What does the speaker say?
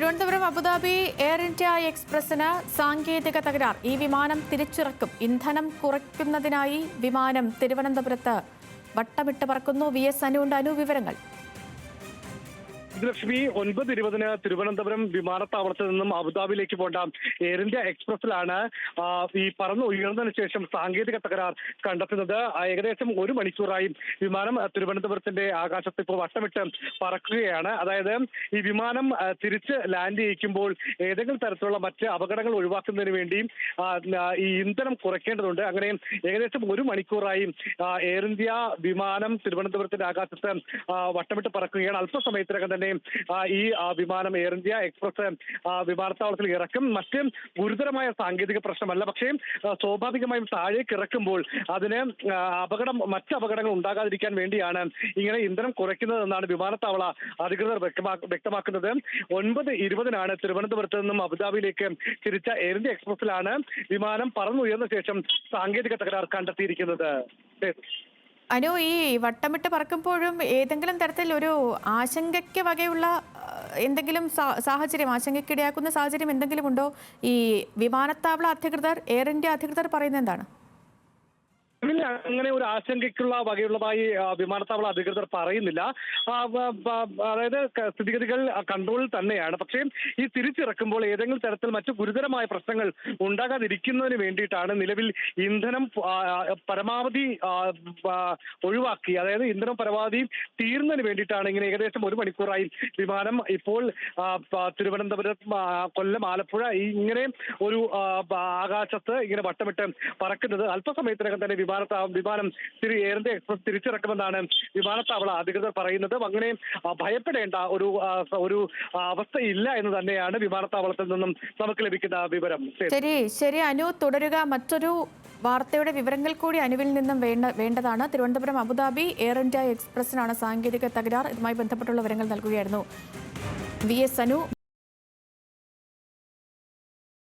Thiruvananthapuram Abu Dhabi Air India എക്സ്പ്രസിന് സാങ്കേതിക തകരാർ. ഈ വിമാനം തിരിച്ചിറക്കും. ഇന്ധനം കുറയ്ക്കുന്നതിനായി വിമാനം തിരുവനന്തപുരത്ത് വട്ടമിട്ട് പറക്കുന്നു. വി എസ് അനുണ്ട് അനു വിവരങ്ങൾ ലക്ഷ്മി ഒൻപത് ഇരുപതിന് തിരുവനന്തപുരം വിമാനത്താവളത്തിൽ നിന്നും അബുദാബിയിലേക്ക് പോകേണ്ട എയർ ഇന്ത്യ എക്സ്പ്രസിലാണ് ഈ പറന്ന് ഉയർന്നതിന് ശേഷം സാങ്കേതിക തകരാർ കണ്ടെത്തുന്നത്. ഏകദേശം ഒരു മണിക്കൂറായി വിമാനം തിരുവനന്തപുരത്തിന്റെ ആകാശത്ത് ഇപ്പോൾ വട്ടമിട്ട് പറക്കുകയാണ്. അതായത് ഈ വിമാനം തിരിച്ച് ലാൻഡ് ചെയ്യിക്കുമ്പോൾ ഏതെങ്കിലും തരത്തിലുള്ള മറ്റ് അപകടങ്ങൾ ഒഴിവാക്കുന്നതിന് വേണ്ടി ആ, ആ, ഈ ഇന്ധനം കുറയ്ക്കേണ്ടതുണ്ട്. അങ്ങനെ ഏകദേശം ഒരു മണിക്കൂറായി എയർ ഇന്ത്യ വിമാനം തിരുവനന്തപുരത്തിന്റെ ആകാശത്ത് വട്ടമിട്ട് പറക്കുകയാണ്. അല്പസമയത്തിനകം തന്നെ ആ, ഈ വിമാനം എയർ ഇന്ത്യ എക്സ്പ്രസ് വിമാനത്താവളത്തിൽ ഇറക്കും. മറ്റ് ഗുരുതരമായ സാങ്കേതിക പ്രശ്നമല്ല. പക്ഷേ സ്വാഭാവികമായും താഴേക്ക് ഇറക്കുമ്പോൾ അതിന് അപകടം മറ്റ് അപകടങ്ങൾ ഉണ്ടാകാതിരിക്കാൻ വേണ്ടിയാണ് ഇങ്ങനെ ഇന്ധനം കുറയ്ക്കുന്നതെന്നാണ് വിമാനത്താവള അധികൃതർ വ്യക്തമാ- വ്യക്തമാക്കുന്നത്. ഒൻപത് ഇരുപതിനാണ് തിരുവനന്തപുരത്ത് നിന്നും അബുദാബിയിലേക്ക് തിരിച്ച എയർ ഇന്ത്യ എക്സ്പ്രസിലാണ് വിമാനം പറന്നുയർന്ന ശേഷം സാങ്കേതിക തകരാർ കണ്ടെത്തിയിരിക്കുന്നത്. അനു ഈ വട്ടമിട്ട് പറക്കുമ്പോഴും ഏതെങ്കിലും തരത്തിൽ ഒരു ആശങ്കയ്ക്ക് വകയുള്ള എന്തെങ്കിലും സാഹചര്യം ആശങ്കയ്ക്കിടയാക്കുന്ന സാഹചര്യം എന്തെങ്കിലും ഉണ്ടോ? ഈ വിമാനത്താവള അധികൃതർ എയർ ഇന്ത്യ അധികൃതർ പറയുന്നത് എന്താണ്? അങ്ങനെ ഒരു ആശങ്കയ്ക്കുള്ള വകയുള്ളതായി വിമാനത്താവള അധികൃതർ പറയുന്നില്ല. അതായത് സ്ഥിതിഗതികൾ കൺട്രോളിൽ തന്നെയാണ്. പക്ഷേ ഈ തിരിച്ചിറക്കുമ്പോൾ ഏതെങ്കിലും തരത്തിൽ മറ്റു ഗുരുതരമായ പ്രശ്നങ്ങൾ ഉണ്ടാകാതിരിക്കുന്നതിന് വേണ്ടിയിട്ടാണ് നിലവിൽ ഇന്ധനം പരമാവധി ഒഴിവാക്കി. അതായത് ഇന്ധനം പരമാവധി തീർന്നതിന് വേണ്ടിയിട്ടാണ് ഇങ്ങനെ ഏകദേശം ഒരു മണിക്കൂറായി വിമാനം ഇപ്പോൾ തിരുവനന്തപുരം കൊല്ലം ആലപ്പുഴ ഇങ്ങനെ ഒരു ആകാശത്ത് ഇങ്ങനെ വട്ടമിട്ട് പറക്കുന്നത്. അല്പസമയത്തിനകം തന്നെ വിമാനത്താ വിമാനം തിരി എയർ ഇന്ത്യ എക്സ്പ്രസ് തിരിച്ചിറക്കുമെന്നാണ് വിമാനത്താവള അധികൃതർ പറയുന്നത്. അങ്ങനെ ഭയപ്പെടേണ്ട ഒരു ഒരു അവസ്ഥയില്ല എന്ന് തന്നെയാണ് വിമാനത്താവളത്തിൽ നിന്നും നമുക്ക് ലഭിക്കുന്ന വിവരം. ശരി. ശരി അനു. തുടരുക. മറ്റൊരു വാർത്തയുടെ വിവരങ്ങൾ കൂടി അനുവിൽ നിന്നും വേണ്ട വേണ്ടതാണ്. Thiruvananthapuram Abu Dhabi Air India എക്സ്പ്രസിനാണ് സാങ്കേതിക തകരാർ. ഇതുമായി ബന്ധപ്പെട്ടുള്ള വിവരങ്ങൾ നൽകുകയായിരുന്നു വി എസ് അനു.